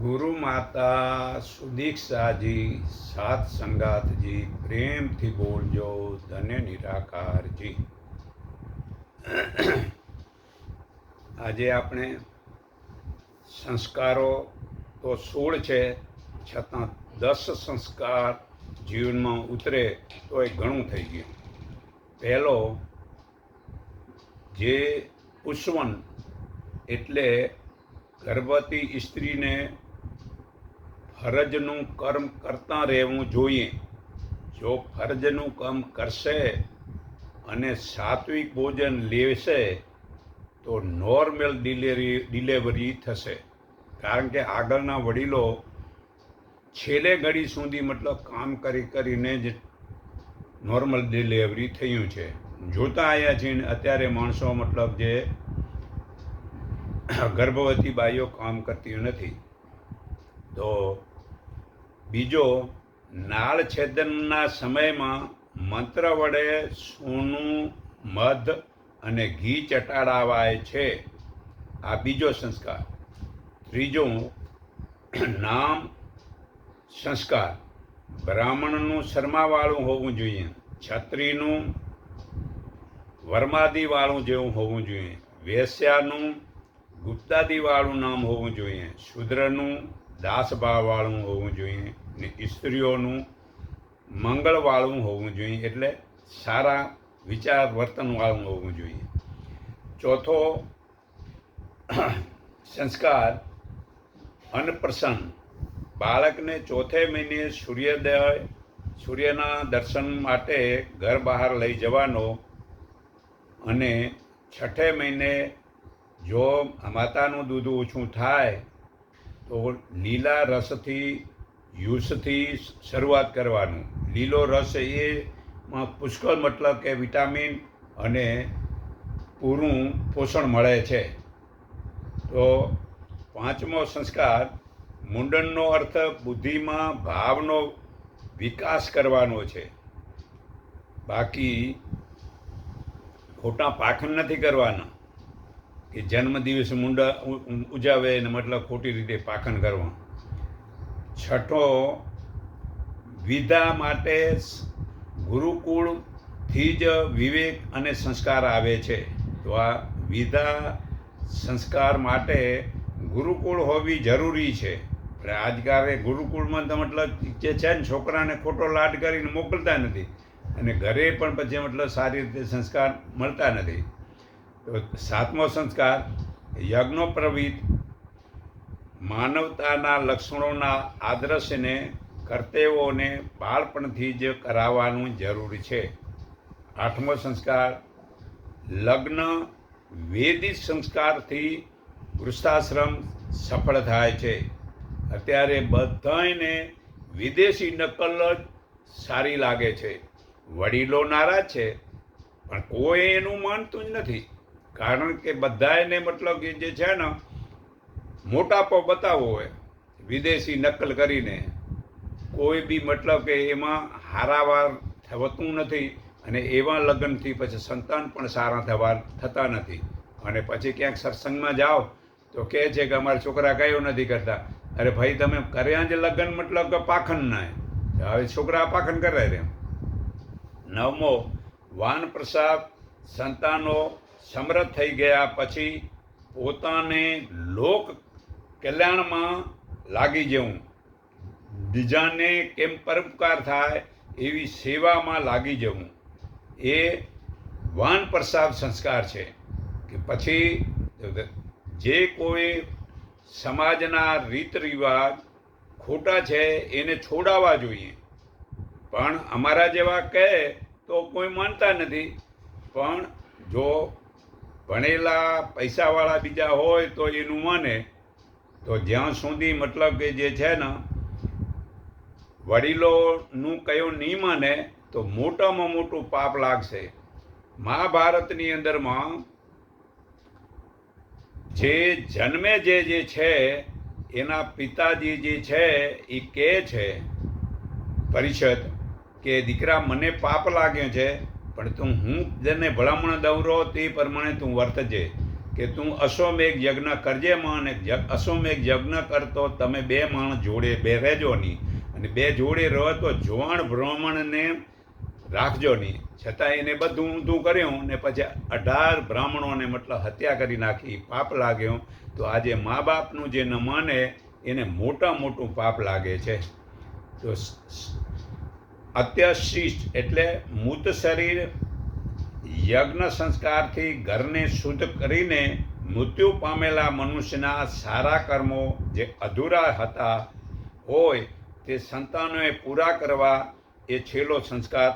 ગુરુ માતા સુદીક્ષાજી સાત સંગાતજી પ્રેમથી બોલજો, ધન્ય નિરાકારજી. આજે આપણે સંસ્કારો તો સોળ છે, છતાં દસ સંસ્કાર જીવનમાં ઉતરે તો એ ઘણું થઈ ગયું. પહેલો, જે પુષ્વન એટલે ગર્ભવતી સ્ત્રીને ફરજનું કર્મ કરતા રહેવું જોઈએ. જો ફરજનું કામ કરશે અને સાત્વિક ભોજન લેશે, તો નોર્મલ ડિલિવરી ડિલિવરી થશે. કારણ કે આગળના વડીલો છેલ્લે ઘડી સુધી મતલબ કામ કરી કરીને જ નોર્મલ ડિલિવરી થયું છે. જોતા આવ્યા છીએ ને અત્યારે માણસો મતલબ જે ગર્ભવતી બાઈઓ કામ કરતી નથી. તો બીજો નાળ છેદનના સમયમાં મંત્ર વડે સોનું, મધ અને ઘી ચટાડાવાય છે. આ બીજો સંસ્કાર. ત્રીજો, નામ સંસ્કાર. બ્રાહ્મણનું શર્માવાળું હોવું જોઈએ. છત્રીનું વર્માદીવાળું જેવું હોવું જોઈએ. વેશ્યાનું ગુપ્તાદીવાળું નામ હોવું જોઈએ. શુદ્રનું દાસભાવવાળું હોવું જોઈએ ને સ્ત્રીઓનું મંગળવાળું હોવું જોઈએ એટલે સારા વિચાર વર્તનવાળું હોવું જોઈએ. ચોથો સંસ્કાર અન્નપ્રસન્ન. બાળકને ચોથે મહિને સૂર્યોદય, સૂર્યના દર્શન માટે ઘર બહાર લઈ જવાનો અને છઠ્ઠે મહિને જો માતાનું દૂધ ઓછું થાય તો લીલા રસથી યુસથી શરૂઆત કરવાનું. લીલો રસ એમાં પુષ્કળ મતલબ કે વિટામિન અને પૂરું પોષણ મળે છે. તો પાંચમો સંસ્કાર, મુંડનનો અર્થ બુદ્ધિમાં ભાવનો વિકાસ કરવાનો છે. બાકી ખોટા પાખંડ નથી કરવાના. કે જન્મદિવસ મુંડા ઉજાવે એને મતલબ ખોટી રીતે પાખન કરવા. છઠ્ઠો, વિધા માટે ગુરુકુળથી જ વિવેક અને સંસ્કાર આવે છે. તો આ વિધા, સંસ્કાર માટે ગુરુકુળ હોવી જરૂરી છે. આજકાલે ગુરુકુળમાં તો મતલબ જે છે ને છોકરાને ખોટો લાડ કરીને મોકલતા નથી. અને ઘરે પણ પછી મતલબ સારી રીતે સંસ્કાર મળતા નથી. સાતમો સંસ્કાર યજ્ઞોપ્રવિત માનવતાના લક્ષણોના આદર્શને કર્તવ્યોને બાળપણથી જ કરાવવાનું જરૂરી છે. આઠમો સંસ્કાર, લગ્ન વેદિક સંસ્કારથી વૃષ્ઠાશ્રમ સફળ થાય છે. અત્યારે બધાને વિદેશી નકલ જ સારી લાગે છે. વડીલો નારાજ છે, પણ કોઈ એનું માનતું જ નથી. કારણ કે બધાને મતલબ કે જે છે ને, મોટાપો બતાવવો હોય, વિદેશી નકલ કરીને, કોઈ બી મતલબ કે એમાં હારાવાર થતું નથી અને એવા લગ્નથી પછી સંતાન પણ સારા થવા થતા નથી. અને પછી ક્યાંક સત્સંગમાં જાઓ, તો કહે છે કે અમારા છોકરા કયો નથી કરતા. અરે ભાઈ, તમે કર્યા જ લગ્ન મતલબ કે પાખંડ ના હવે છોકરા પાખંડ કરે રે નવમો વાન પ્રસાદ સંતાનો સમૃદ્ધ થઈ ગયા પછી પોતાને લોક કલ્યાણમાં લાગી જવું. બીજાને કેમ પરોપકાર થાય એવી સેવામાં લાગી જવું. એ વાન પ્રસાદ સંસ્કાર છે કે પછી જે કોઈ સમાજના રીત રિવાજ ખોટા છે એને છોડાવવા જોઈએ. પણ અમારા જેવા કહે તો કોઈ માનતા નથી. પણ જો ભણેલા પૈસાવાળા બીજા હોય તો એનું માને, તો જ્યાં સુધી મતલબ કે જે છે ને, વડીલોનું કયું નહીં માને, તો મોટામાં મોટું પાપ લાગશે. મહાભારતની અંદરમાં જે જન્મે જે જે છે, એના પિતાજી જે છે, એ કહે છે, પરિષદ કે દીકરા મને પાપ લાગ્યો છે પણ તું હું જેને ભલામણ દઉં તે પ્રમાણે તું વર્તજે કે તું અશ્વમેઘ યજ્ઞ કરજે માં અને અશ્વમેઘ યજ્ઞ કરતો તમે બે માણ જોડે, બે રહેજો નહીં. અને બે જોડે રહો તો જોવાણ બ્રાહ્મણને રાખજો નહીં. છતાં એને બધું ઊંધું કર્યું ને પછી અઢાર બ્રાહ્મણોને મતલબ હત્યા કરી નાખી, પાપ લાગ્યો. તો આજે મા બાપનું જે ન માને, એને મોટા મોટું પાપ લાગે છે. તો અત્યશિષ્ટ એટલે મૂત શરીર યજ્ઞ સંસ્કારથી ઘરને શુદ્ધ કરીને મૃત્યુ પામેલા મનુષ્યના સારા કર્મો જે અધૂરા હતા હોય તે સંતાનોએ પૂરા કરવા એ છેલ્લો સંસ્કાર.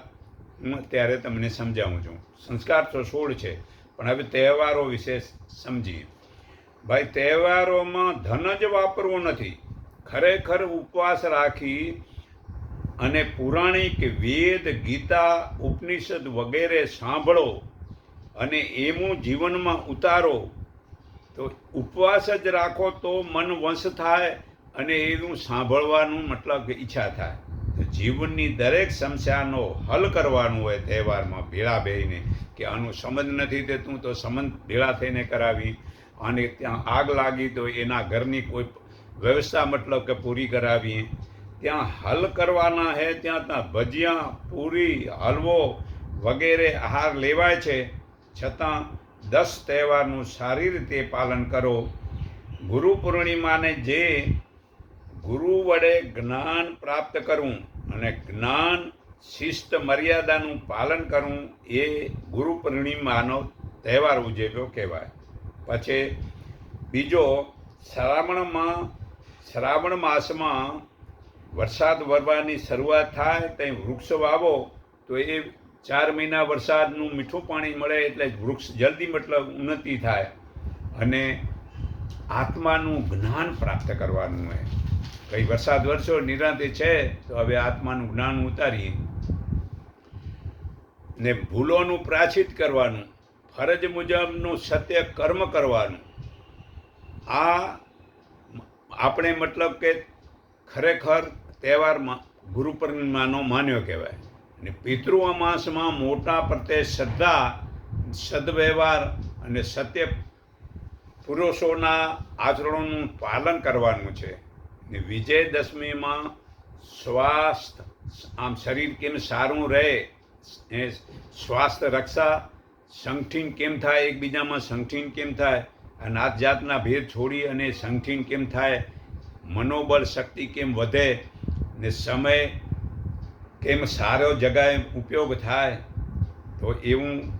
હું અત્યારે તમને સમજાવું છું. સંસ્કાર તો સોળ છે, પણ હવે તહેવારો વિશે સમજીએ. ભાઈ, તહેવારોમાં ધન જ વાપરવું નથી. ખરેખર ઉપવાસ રાખી અને પુરાણિક વેદ, ગીતા, ઉપનિષદ વગેરે સાંભળો અને એનું જીવનમાં ઉતારો. તો ઉપવાસ જ રાખો તો મન વંશ થાય અને એનું સાંભળવાનું મતલબ ઈચ્છા થાય. તો જીવનની દરેક સમસ્યાનો હલ કરવાનું હોય તહેવારમાં ભેળા બેહીને કે આનું સંબંધ નથી દેતું તો સંબંધ ભેળા થઈને કરાવી. અને ત્યાં આગ લાગી તો એના ઘરની કોઈ વ્યવસ્થા મતલબ કે પૂરી કરાવીએ ત્યાં હલ કરવાના હે, ત્યાં ત્યાં ભજીયા, પૂરી, હલવો વગેરે આહાર લેવાય છે. છતાં દસ તહેવારનું સારી રીતે પાલન કરો. ગુરુ પૂર્ણિમાને જે ગુરુ વડે જ્ઞાન પ્રાપ્ત કરવું અને જ્ઞાન શિસ્ત મર્યાદાનું પાલન કરવું એ ગુરુ પૂર્ણિમાનો તહેવાર ઉજવ્યો કહેવાય. પછી બીજો શ્રાવણમાં, શ્રાવણ માસમાં વરસાદ વરવાની શરૂઆત થાય, ત્યાં વૃક્ષ વાવો, તો એ ચાર મહિના વરસાદનું મીઠું પાણી મળે એટલે વૃક્ષ જલ્દી મતલબ ઉન્નતિ થાય. અને આત્માનું જ્ઞાન પ્રાપ્ત કરવાનું હોય. કઈ વરસાદ વરસો નિરાંતે છે, તો હવે આત્માનું જ્ઞાન ઉતારીએ. ને ભૂલોનું પ્રાચિત કરવાનું, ફરજ મુજબનું સત્ય કર્મ કરવાનું. આ આપણે મતલબ કે ખરેખર તહેવારમાં ગુરુ પૂર્ણિમાનો માન્યો કહેવાય. અને પિતૃ અમાસમાં મોટા પ્રત્યે શ્રદ્ધા, સદવ્યવહાર અને સત્ય પુરુષોના આચરણોનું પાલન કરવાનું છે. ને વિજયદશમીમાં સ્વાસ્થ્ય, આમ શરીર કેમ સારું રહે એ સ્વાસ્થ્ય રક્ષા, સંગઠીન કેમ થાય, એકબીજામાં સંગઠીન કેમ થાય આ નાત જાતના ભેદ છોડી અને સંગઠીન કેમ થાય, મનોબળ શક્તિ કેમ વધે ને સમય કેમ સારો જગાએ ઉપયોગ થાય, તો એવું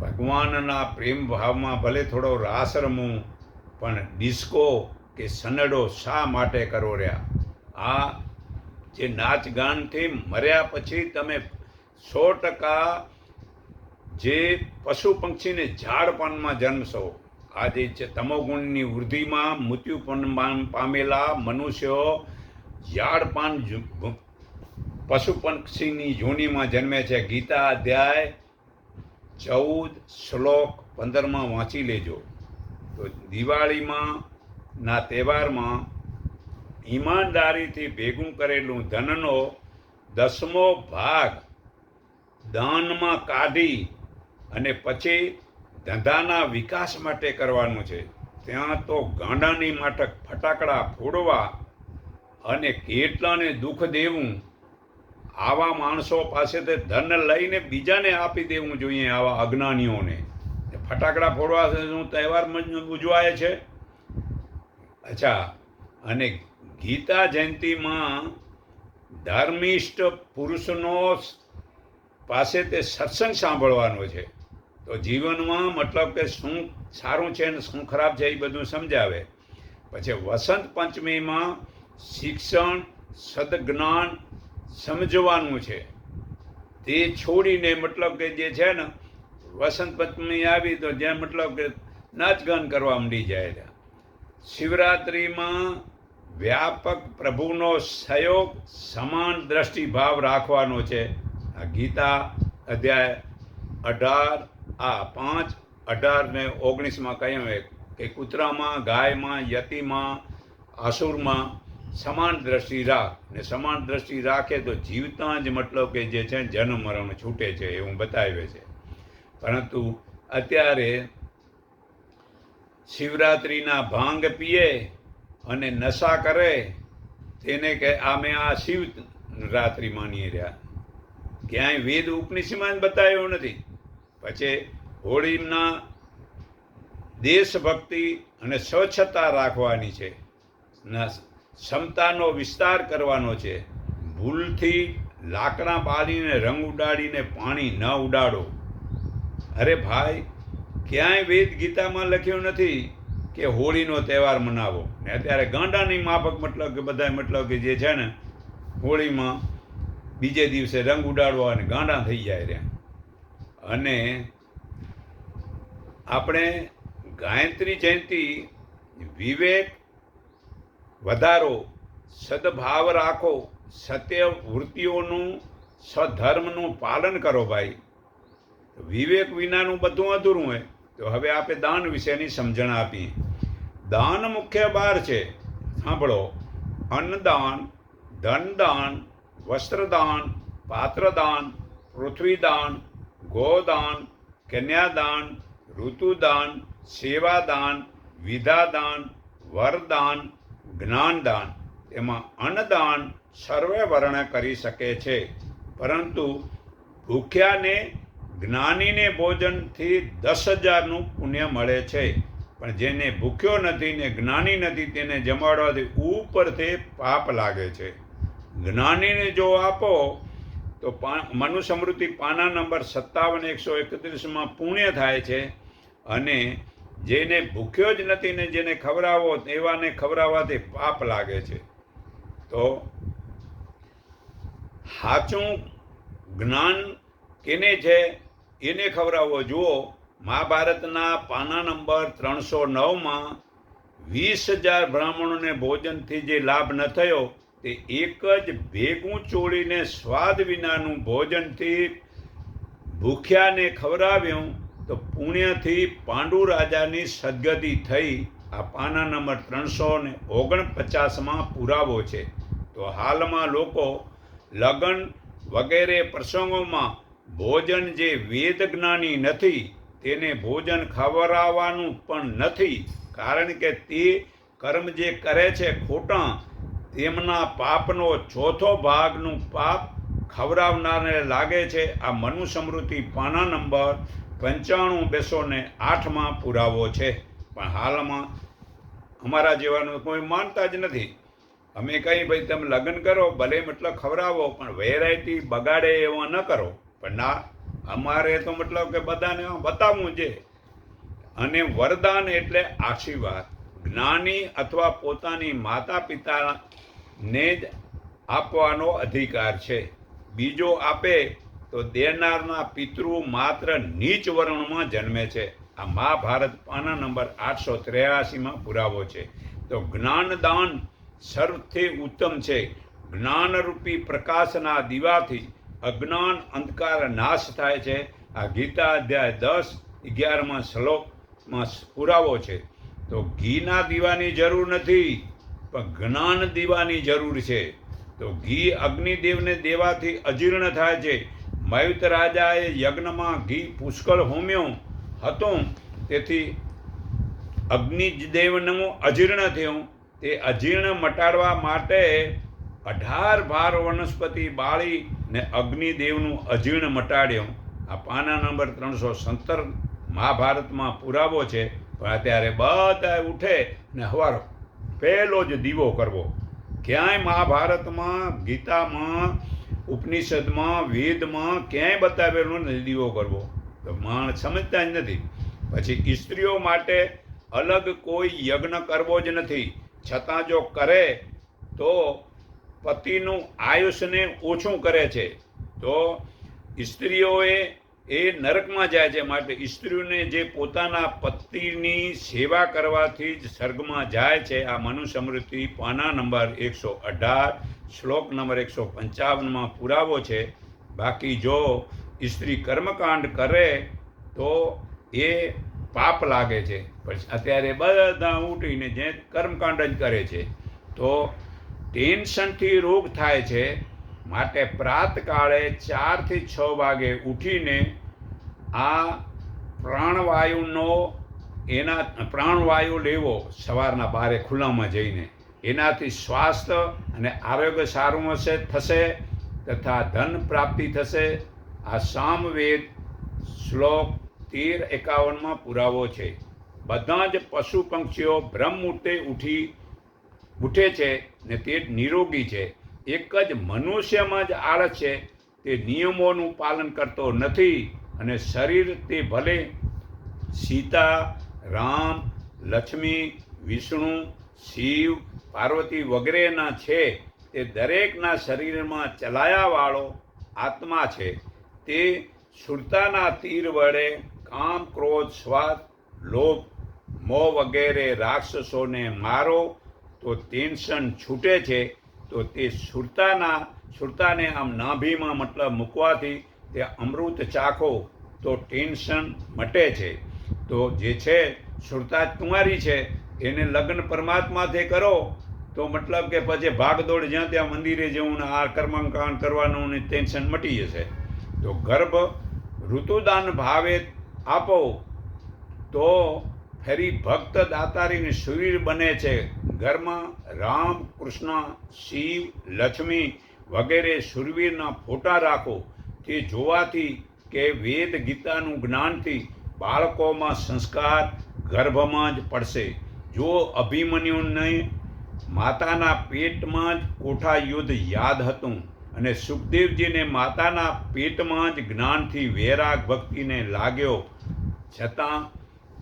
ભગવાનના પ્રેમ ભાવમાં ભલે થોડો રાસ રમું, પણ ડિસ્કો કે સનડો શા માટે કરો રહ્યા? આ જે નાચ ગાનથી મર્યા પછી તમે સો ટકા જે પશુ પંક્ષીને ઝાડપાનમાં જન્મશો. આજે તમોગુણની વૃદ્ધિમાં મૃત્યુ પામ- પામેલા મનુષ્યો ઝાડપાન પશુ પક્ષીની યોનિમાં જન્મે છે. ગીતા અધ્યાય ચૌદ શ્લોક પંદરમાં વાંચી લેજો. તો દિવાળીમાં ના તહેવારમાં ઈમાનદારીથી ભેગું કરેલું ધનનો દસમો ભાગ દાનમાં કાઢી અને પછી ધંધાના વિકાસ માટે કરવાનું છે. ત્યાં તો ગાંડાની માટે ફટાકડા ફોડવા અને કેટલાને દુઃખ દેવું? આવા માણસો પાસેથી ધન લઈને બીજાને આપી દેવું જોઈએ આવા અજ્ઞાનીઓને. ફટાકડા ફોડવા શું તહેવારમાં ઉજવાય છે? અચ્છા, અને ગીતા જયંતિમાં ધર્મિષ્ઠ પુરુષનો પાસે તે સત્સંગ સાંભળવાનો છે. તો જીવનમાં મતલબ કે શું સારું છે ને શું ખરાબ છે એ બધું સમજાવે. પછી વસંત પંચમીમાં શિક્ષણ, સદજ્ઞાન સમજવાનું છે. તે છોડીને મતલબ કે જે છે ને, વસંત પંચમી આવી તો જ્યાં મતલબ કે નાચગાન કરવા માંડી જાય છે. શિવરાત્રિમાં વ્યાપક પ્રભુનો સહયોગ સમાન દ્રષ્ટિભાવ રાખવાનો છે. આ ગીતા અધ્યાય અઢાર, આ પાંચ, અઢાર ને ઓગણીસમાં કહ્યું કે કૂતરામાં, ગાયમાં, યતિમાં, આસુરમાં સમાન દ્રષ્ટિ રાખ. ને સમાન દ્રષ્ટિ રાખે તો જીવતા જ મતલબ કે જે છે જન્મ, મરણ છૂટે છે એવું બતાવે છે. પરંતુ અત્યારે શિવરાત્રિના ભાંગ પીએ અને નશા કરે તેને કે આ મેં આ શિવ રાત્રિ માની રહ્યા. ક્યાંય વેદ ઉપનિષદમાં બતાવ્યો નથી. પછી હોળીના દેશભક્તિ અને સ્વચ્છતા રાખવાની છે. ક્ષમતાનો વિસ્તાર કરવાનો છે. ભૂલથી લાકડા બાળીને રંગ ઉડાડીને પાણી ન ઉડાડો. અરે ભાઈ, ક્યાંય વેદ ગીતામાં લખ્યું નથી કે હોળીનો તહેવાર મનાવો? ને અત્યારે ગાંડાની માફક મતલબ કે બધા મતલબ કે જે છે ને, હોળીમાં બીજે દિવસે રંગ ઉડાડવા અને ગાંડા થઈ જાય રહ્યા. અને આપણે ગાયત્રી જયંતિ વિવેક વધારો, સદભાવ રાખો, સત્ય વૃત્તિઓનું, સધર્મનું પાલન કરો ભાઈ. વિવેક વિનાનું બધું અધૂરું હોય. તો હવે આપણે દાન વિશેની સમજણ આપીએ દાન મુખ્ય બાર છે. સાંભળો. અન્નદાન, ધનદાન, વસ્ત્રદાન, પાત્રદાન, પૃથ્વીદાન, ગોદાન, કન્યાદાન, ઋતુદાન, સેવાદાન, વિધાદાન, વરદાન જ્ઞાનદાન, એમાં અન્નદાન સર્વે વર્ણ કરી શકે છે. પરંતુ ભૂખ્યાને, જ્ઞાનીને ભોજનથી દસ હજારનું પુણ્ય મળે છે. પણ જેને ભૂખ્યો નથી ને જ્ઞાની નથી તેને જમાડવાથી ઉપરથી પાપ લાગે છે. જ્ઞાનીને જો આપો, તો પા મનુ સમૃદ્ધિ પાના નંબર સત્તાવન, એકસો એકત્રીસમાં પુણ્ય થાય છે અને જેને ભૂખ્યો જ નથી ને જેને ખવડાવો એવાને ખવડાવવાથી પાપ લાગે છે. તો સાચું જ્ઞાન કેને છે? એને ખવડાવવો જુઓ, મહાભારતના પાના નંબર ત્રણસો નવમાં વીસ હજાર બ્રાહ્મણોને ભોજનથી જે લાભ ન થયો, તે એક જ ભેગું ચોળીને સ્વાદ વિનાનું ભોજનથી ભૂખ્યાને ખવડાવ્યું તો પુણ્યથી પાંડુ રાજાની સદગતિ થઈ આ પાના નંબર ત્રણસો ને ઓગણપચાસમાં પુરાવો છે. તો હાલમાં લોકો લગ્ન વગેરે પ્રસંગોમાં ભોજન જે વેદ જ્ઞાની નથી, તેને ભોજન ખવડાવવાનું પણ નથી, કારણ કે તે કર્મ જે કરે છે ખોટા, તેમના પાપનો ચોથો ભાગનું પાપ ખવડાવનારને લાગે છે. આ મનુ સમૃદ્ધિ પાના નંબર પંચાણું બેસો ને આઠમાં પુરાવો છે. પણ હાલમાં અમારા જેવાનું કોઈ માનતા જ નથી. અમે કંઈ ભાઈ તમે લગ્ન કરો, ભલે મતલબ ખવડાવો, પણ વેરાયટી બગાડે એવા ન કરો. પણ ના, અમારે તો મતલબ કે બધાને બતાવવું છે. અને વરદાન એટલે આશીર્વાદ. જ્ઞાની અથવા પોતાની માતા પિતાને જ આપવાનો અધિકાર છે. બીજો આપે તો દેનારના પિતૃ માત્ર નીચ વર્ણમાં જન્મે છે. આ મહાભારત પાના નંબર આઠસો ત્રેયાસીમાં પુરાવો છે. તો જ્ઞાનદાન સર્વથી ઉત્તમ છે. જ્ઞાનરૂપી પ્રકાશના દીવાથી અજ્ઞાન અંધકાર નાશ થાય છે. આ ગીતા અધ્યાય દસ, અગિયારમાં શ્લોકમાં પુરાવો છે. તો ઘીના દીવાની જરૂર નથી, પણ જ્ઞાન દીવાની જરૂર છે. તો ઘી અગ્નિદેવને દેવાથી અજીર્ણ થાય છે. મયુત રાજાએ યજ્ઞમાં ઘી પુષ્કળ હોમ્યો હતો. તેથી અગ્નિજદેવનું અજીર્ણ થયું. તે અજીર્ણ મટાડવા માટે અઢાર ભાર વનસ્પતિ બાળી ને અગ્નિદેવનું અજીર્ણ મટાડ્યું. આ પાના નંબર ત્રણસો સત્તર મહાભારતમાં પુરાવો છે. પણ અત્યારે બધા ઉઠે ને હવારો. પહેલો જ દીવો કરવો. ક્યાંય મહાભારતમાં ગીતામાં ઉપનિષદમાં, વેદમાં ક્યાંય બતાવેલું નથી દીવો કરવો? તો માણ સમજતા જ નથી. પછી સ્ત્રીઓ માટે અલગ કોઈ યજ્ઞ કરવો જ નથી. છતાં જો કરે, તો પતિનું આયુષ્યને ઓછું કરે છે. તો સ્ત્રીઓએ એ નરકમાં જાય છે માટે સ્ત્રીઓને જે પોતાના પતિની સેવા કરવાથી જ સ્વર્ગમાં જાય છે. આ મનુ સમૃદ્ધિ પાના નંબર એકસો અઢાર. શ્લોક નંબર એકસો પંચાવનમાં પુરાવો છે, બાકી જો સ્ત્રી કર્મકાંડ કરે તો એ પાપ લાગે છે. પણ અત્યારે બધા ઉઠીને જે કર્મકાંડ જ કરે છે, તો ટેન્શનથી રોગ થાય છે. માટે પ્રાતકાળે ચારથી છ વાગે ઉઠીને આ પ્રાણવાયુનો એના પ્રાણવાયુ લેવો સવારના બારે ખુલ્લામાં જઈને. એનાથી સ્વાસ્થ્ય અને આરોગ્ય સારું હશે, થશે તથા ધન પ્રાપ્તિ થશે. આ સામવેદ શ્લોક તેર એકાવનમાં પુરાવો છે. બધા જ પશુ પંક્ષીઓ બ્રહ્મ મુહૂર્તે ઉઠી ઉઠે છે ને તે નિરોગી છે. એક જ મનુષ્યમાં જ આળસ છે, તે નિયમોનું પાલન કરતો નથી અને શરીર તે ભલે સીતા, રામ, લક્ષ્મી, વિષ્ણુ, શિવ પાર્વતી વગેરેના છે તે દરેકના શરીરમાં ચલાયાવાળો આત્મા છે. તે સુરતાના તીર વડે કામ, ક્રોધ સ્વાદ લોભ, મોહ વગેરે રાક્ષસોને મારો, તો ટેન્શન છૂટે છે, તો તે સુરતાના, સુરતાને આમ નાભીમાં મતલબ મૂકવાથી તે અમૃત ચાખો, તો ટેન્શન મટે છે. તો જે છે, સુરતા કુંવારી છે એને લગ્ન પરમાત્માથી કરો, તો મતલબ કે પછી ભાગદોડ જ્યાં ત્યાં મંદિરે જવું ને આ કર્મકાંડ કરવાનું ને ટેન્શન મટી જશે. તો ગર્ભ ઋતુદાન ભાવે આપો, તો ફરી ભક્ત દાતારીને શરીર બને છે. ઘરમાં રામ, કૃષ્ણ, શિવ, લક્ષ્મી વગેરે સુરવીરના ફોટા રાખો. તે જોવાથી કે વેદ ગીતાનું જ્ઞાનથી બાળકોમાં સંસ્કાર ગર્ભમાં જ પડશે. જો અભિમન્યુને માતાના પેટમાં જ કોઠા યુદ્ધ યાદ હતું અને સુખદેવજીને માતાના પેટમાં જ જ્ઞાનથી વૈરાગ ભક્તિને લાગ્યો, છતાં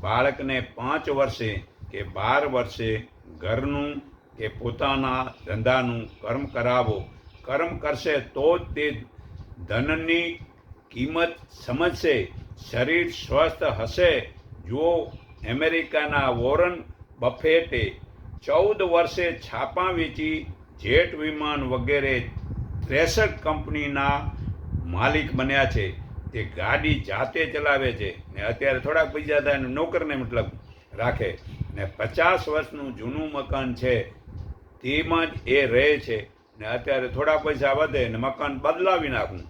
બાળકને પાંચ વર્ષે કે બાર વર્ષે ઘરનું કે પોતાના ધંધાનું કર્મ કરાવો. કર્મ કરશે તો જ તે ધનની કિંમત સમજશે, શરીર સ્વસ્થ હશે. જો અમેરિકાના વોરન બફેટે ચૌદ વર્ષે છાપા વેચી જેટ વિમાન વગેરે ત્રેસઠ કંપનીના માલિક બન્યા છે. તે ગાડી જાતે ચલાવે છે ને અત્યારે થોડાક પૈસા થાય ને નોકરને મતલબ રાખે. ને પચાસ વર્ષનું જૂનું મકાન છે. તેમાં જ એ રહે છે ને અત્યારે થોડા પૈસા વધે ને મકાન બદલાવી નાખું.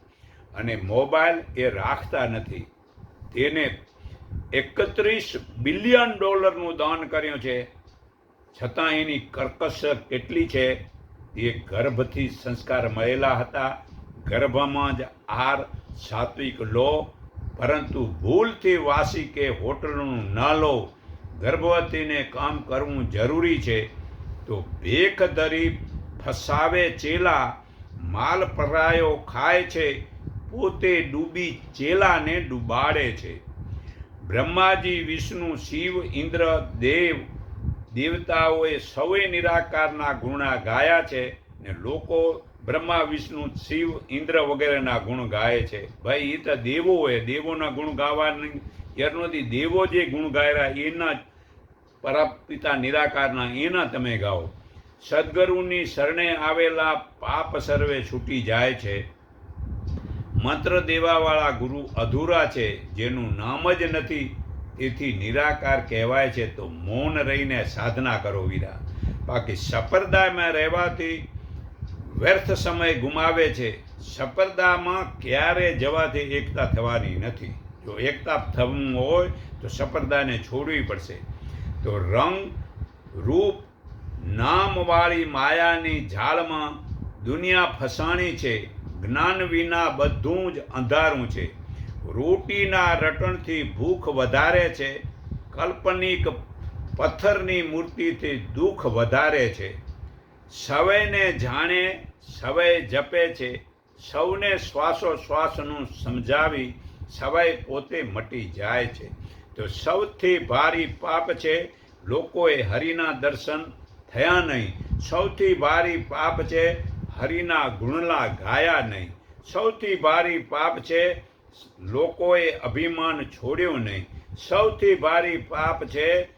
અને મોબાઈલ એ રાખતા નથી. તેને એકત્રીસ બિલિયન ડોલરનું દાન કર્યું છે. છતાં એની કર્કશ કેટલી છે? એ ગર્ભથી સંસ્કાર મળેલા હતા. ગર્ભમાં જ આર સાત્વિક લો, પરંતુ ભૂલથી વાસી કે હોટલનું ન લો. ગર્ભવતીને કામ કરવું જરૂરી છે. તો ભેખ ધરી ફસાવે ચેલા માલ પરાયો ખાય છે. પોતે ડૂબી ચેલાને ડૂબાડે છે. બ્રહ્માજી, વિષ્ણુ, શિવ, ઇન્દ્ર, દેવ દેવતાઓએ સૌએ નિરાકારના ગુણા ગાયા છે ને લોકો બ્રહ્મા, વિષ્ણુ, શિવ, ઇન્દ્ર વગેરેના ગુણ ગાય છે. ભાઈ એ તો દેવો હોય. દેવોના ગુણ ગાવાની યાર નથી દેવો જે ગુણ ગાયરા, એના પરાપિતા નિરાકારના, એના તમે ગાઓ. સદગુરુની શરણે આવેલા પાપ સર્વે છૂટી જાય છે. મંત્ર દેવાવાળા ગુરુ અધૂરા છે, જેનું નામ જ નથી તેથી નિરાકાર કહેવાય છે, તો મૌન રહીને સાધના કરો વીરા. બાકી સપરદામાં રહેવાથી વ્યર્થ સમય ગુમાવે છે સપરદામાં ક્યારે જવાથી એકતા થવાની નથી. જો એકતા થવું હોય, તો સપરદાને છોડવી પડશે. તો રંગ, રૂપ, નામવાળી માયાની ઝાડમાં દુનિયા ફસાણી છે જ્ઞાન વિના બધું જ અંધારું છે. રોટીના રટણથી ભૂખ વધારે છે. કાલ્પનિક પથ્થરની મૂર્તિથી દુઃખ વધારે છે. સવયને જાણે સવય જપે છે. સૌને શ્વાસોશ્વાસનું સમજાવી સવય પોતે મટી જાય છે. તો સૌથી ભારી પાપ છે લોકોએ હરિના દર્શન થયા નહીં. સૌથી ભારી પાપ છે હરિના ગુણલા ગાયા નહીં. સૌથી ભારી પાપ છે લોકોએ અભિમાન છોડ્યું નહીં. સૌથી ભારી પાપ છે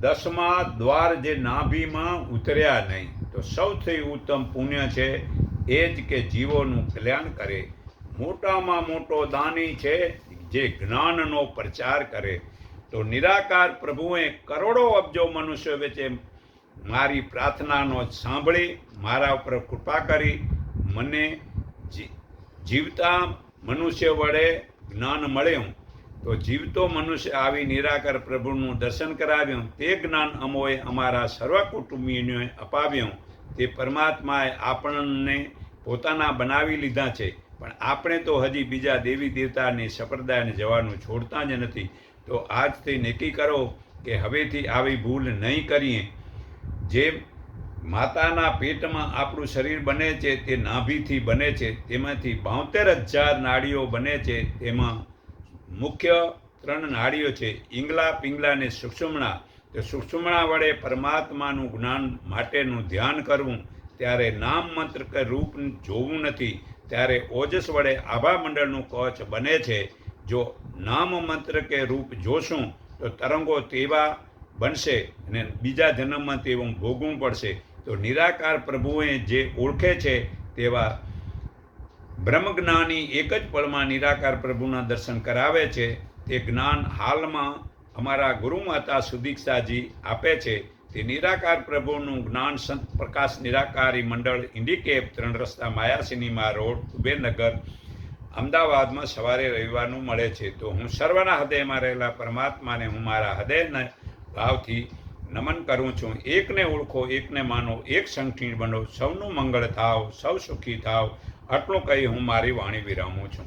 દસમા દ્વાર જે નાભીમાં ઉતર્યા નહીં. તો સૌથી ઉત્તમ પુણ્ય છે એ જ કે જીવોનું કલ્યાણ કરે. મોટામાં મોટો દાની છે જે જ્ઞાનનો પ્રચાર કરે. તો નિરાકાર પ્રભુએ કરોડો અબજો મનુષ્ય વચ્ચે મારી પ્રાર્થનાનો સાંભળી, મારા ઉપર કૃપા કરી, મને જીવતા મનુષ્ય વડે જ્ઞાન મળ્યું. તો જીવતો મનુષ્ય આવી નિરાકર પ્રભુનું દર્શન કરાવ્યું. તે જ્ઞાન અમોએ અમારા સર્વ કુટુંબીઓને અપાવ્યું. તે પરમાત્માએ આપણને પોતાના બનાવી લીધા છે. પણ આપણે તો હજી બીજા દેવી દેવતાની સંપ્રદાયને જવાનું છોડતા જ નથી. તો આજથી નક્કી કરો કે હવેથી આવી ભૂલ નહીં કરીએ. જે માતાના પેટમાં આપણું શરીર બને છે, તે નાભીથી બને છે, તેમાંથી બાંતેર હજાર નાડીઓ બને છે, તેમાં મુખ્ય ત્રણ નાડીઓ છે, ઈંગલા, પિંગલા અને સુષુમણા તે સુષુમણા વડે પરમાત્માનું જ્ઞાન માટેનું ધ્યાન કરવું, ત્યારે નામ મંત્ર કે રૂપ જોવું નથી, ત્યારે ઓજસ વડે આભા મંડળનું કવચ બને છે. જો નામ મંત્ર કે રૂપ જોશું, તો તરંગો તેવા બનશે અને બીજા જન્મમાં તેવું ભોગવું પડશે. તો નિરાકાર પ્રભુએ જે ઓળખે છે તેવા બ્રહ્મજ્ઞાની એક જ પળમાં નિરાકાર પ્રભુના દર્શન કરાવે છે. તે જ્ઞાન હાલમાં અમારા ગુરુમાતા સુદીક્ષાજી આપે છે. તે નિરાકાર પ્રભુનું જ્ઞાન સંત પ્રકાશ નિરાકારી મંડળ ઇન્ડિકેપ ત્રણ રસ્તા માયા સિનેમા રોડ, કુબેરનગર, અમદાવાદમાં સવારે રવિવારનું મળે છે. તો હું સર્વના હૃદયમાં રહેલા પરમાત્માને હું મારા હૃદયના ભાવથી નમન કરું છું. એકને ઓળખો, એકને માનો, એક સંકીર્ણ બનો. સૌનું મંગળ થાવ, સૌ સુખી થાવ. આટલું કહી હું મારી વાણી વિરામું છું.